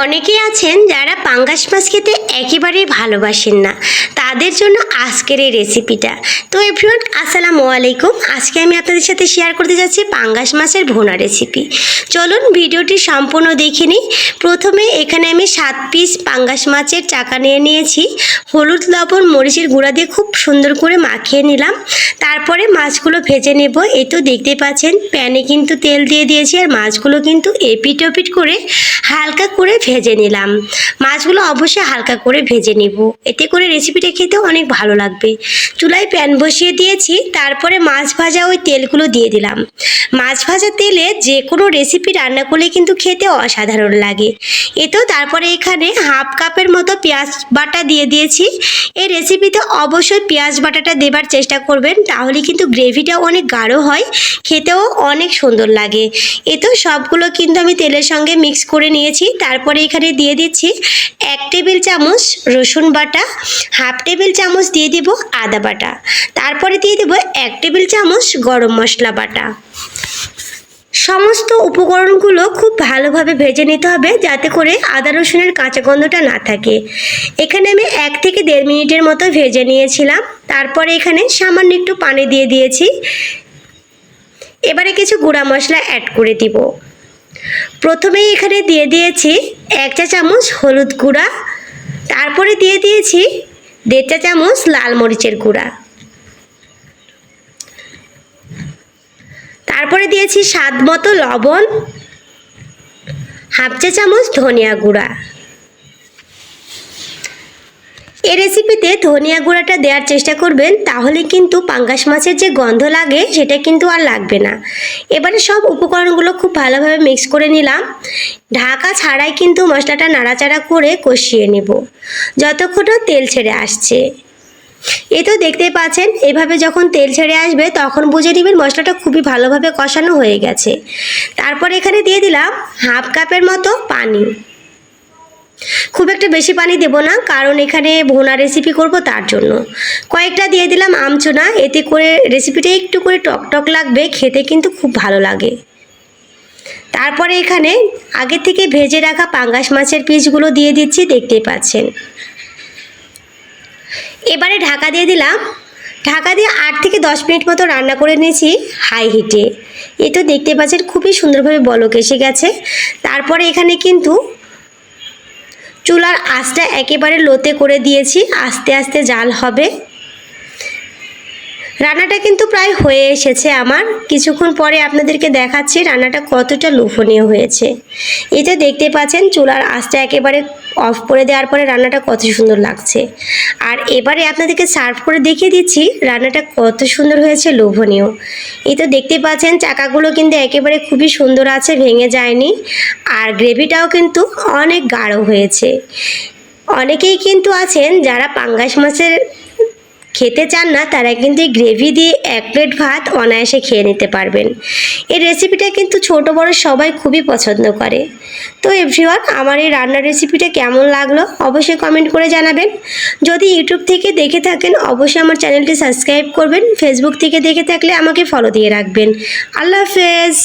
অনেকেই আছেন যারা পাঙ্গাস মাছ খেতে একেবারেই ভালোবাসেন না। তাদের জন্য আজকের এই রেসিপিটা তো এভরিওয়ান আসসালামু আলাইকুম। আজকে আমি আপনাদের সাথে শেয়ার করতে যাচ্ছি পাঙ্গাস মাছের ভোনা রেসিপি চলুন ভিডিওটি সম্পূর্ণ দেখে নিই। প্রথমে এখানে আমি সাত পিস পাঙ্গাস মাছের চাকা নিয়ে নিয়েছি। হলুদ, লবণ, মরিচের গুঁড়া দিয়ে খুব সুন্দর করে মাখিয়ে নিলাম। তারপরে মাছগুলো ভেজে নেব। এই তো দেখতে পাচ্ছেন প্যানে কিন্তু তেল দিয়ে দিয়েছি আর মাছগুলো কিন্তু এপিট ওপিট করে হালকা করে ভেজে নিলাম। মাছগুলো অবশ্যই হালকা করে ভেজে নিব। এতে করে রেসিপিটা খেতে অনেক ভালো লাগবে। চুলায় প্যান বসিয়ে দিয়েছি, তারপরে মাছ ভাজা ওই তেলগুলো দিয়ে দিলাম। মাছ ভাজা তেলে যে কোনো রেসিপি রান্না করলে কিন্তু খেতে অসাধারণ লাগে। এতেও তারপরে এখানে হাফ কাপের মতো পেঁয়াজ বাটা দিয়ে দিয়েছি। এই রেসিপিতে অবশ্যই পেঁয়াজ বাটাটা দেবার চেষ্টা করবেন, তাহলে কিন্তু গ্রেভিটা অনেক গাঢ় হয়, খেতেও অনেক সুন্দর লাগে। এতেও সবগুলো কিন্তু আমি তেলের সঙ্গে মিক্স করে নিয়েছি, তারপরে এখানে দিয়ে দিচ্ছি এক টেবিল চামচ রসুন বাটা, হাফ টেবিল চামচ দিয়ে দিব আদা বাটা। তারপরে দিয়ে দেবো এক টেবিল চামচ গরম মশলা বাটা। সমস্ত উপকরণগুলো খুব ভালোভাবে ভেজে নিতে হবে যাতে করে আদা রসুনের কাঁচা গন্ধটা না থাকে। এখানে আমি এক থেকে দেড় মিনিটের মতো ভেজে নিয়েছিলাম। তারপরে এখানে সামান্য একটু পানি দিয়ে দিয়েছি। এবারে কিছু গুঁড়া মশলা অ্যাড করে দিব। প্রথমেই এখানে দিয়ে দিয়েছি এক চা চামচ হলুদ গুঁড়া। তারপরে দিয়ে দিয়েছি দেড় চা চামচ লাল মরিচের গুঁড়া। তারপরে দিয়েছি স্বাদ মতো লবণ, হাফ চা চামচ ধনিয়া গুঁড়া। এই রেসিপিতে ধনিয়া গুঁড়াটা দেওয়ার চেষ্টা করবেন, তাহলে কিন্তু পাঙ্গাস মাছের যে গন্ধ লাগে, সেটা কিন্তু আর লাগবে না। এবারে সব উপকরণগুলো খুব ভালোভাবে মিক্স করে নিলাম। ঢাকা ছাড়াই কিন্তু মশলাটা নাড়াচাড়া করে কষিয়ে নেব, যতক্ষণ তেল ছেড়ে আসছে। এ তো দেখতে পাচ্ছেন, এভাবে যখন তেল ছেড়ে আসবে, তখন বুঝে নেবেন মশলাটা খুবই ভালোভাবে কষানো হয়ে গেছে। তারপর এখানে দিয়ে দিলাম হাফ কাপের মতো পানি। খুব একটা বেশি পানি দেব না, কারণ এখানে ভোনা রেসিপি করব তার জন্য। কয়েকটা দিয়ে দিলাম আমচুনা, এতে করে রেসিপিটা একটু করে টক টক লাগবে, খেতে কিন্তু খুব ভালো লাগে। তারপরে এখানে আগে থেকে ভেজে রাখা পাঙ্গাস মাছের পিসগুলো দিয়ে দিচ্ছি, দেখতেই পাচ্ছেন। এবারে ঢাকা দিয়ে দিলাম। ঢাকা দিয়ে আট থেকে দশ মিনিট মতো রান্না করে নিয়েছি হাই হিটে। এ তো দেখতে পাচ্ছেন, খুবই সুন্দরভাবে বলক এসে গেছে। তারপরে এখানে কিন্তু চুলার আঁচটা একেবারে লোতে করে দিয়েছি আস্তে আস্তে জাল হবে। রান্নাটা কিন্তু প্রায় হয়ে এসেছে আমার। কিছুক্ষণ পরে আপনাদেরকে দেখাচ্ছি রান্নাটা কতটা লোভনীয় হয়েছে। এটা দেখতে পাচ্ছেন, চুলার আঁচটা একেবারে অফ করে দেওয়ার পরে রান্নাটা কত সুন্দর লাগছে। আর এবারে আপনাদেরকে সার্ভ করে দেখিয়ে দিচ্ছি রান্নাটা কত সুন্দর হয়েছে, লোভনীয়। এই তো দেখতে পাচ্ছেন, চাকাগুলো কিন্তু একেবারে খুবই সুন্দর আছে, ভেঙে যায়নি। আর গ্রেভিটাও কিন্তু অনেক গাঢ় হয়েছে। অনেকেই কিন্তু আছেন যারা পাঙ্গাস মাছের খেতে চান না, তারা কিন্তু গ্রেভি দিয়ে এক প্লেট ভাত অনায়াসে খেয়ে নিতে পারবেন। এই রেসিপিটা কিন্তু ছোট, বড় সবাই খুবই পছন্দ করে। তো এভরিওয়ান আমার এই রান্নার রেসিপিটা কেমন লাগল অবশ্যই কমেন্ট করে জানাবেন। যদি ইউটিউব থেকে দেখে থাকেন, অবশ্যই আমার চ্যানেলটি সাবস্ক্রাইব করবেন। ফেসবুক থেকে দেখে থাকলে আমাকে ফলো দিয়ে রাখবেন। আল্লাহ হাফেজ!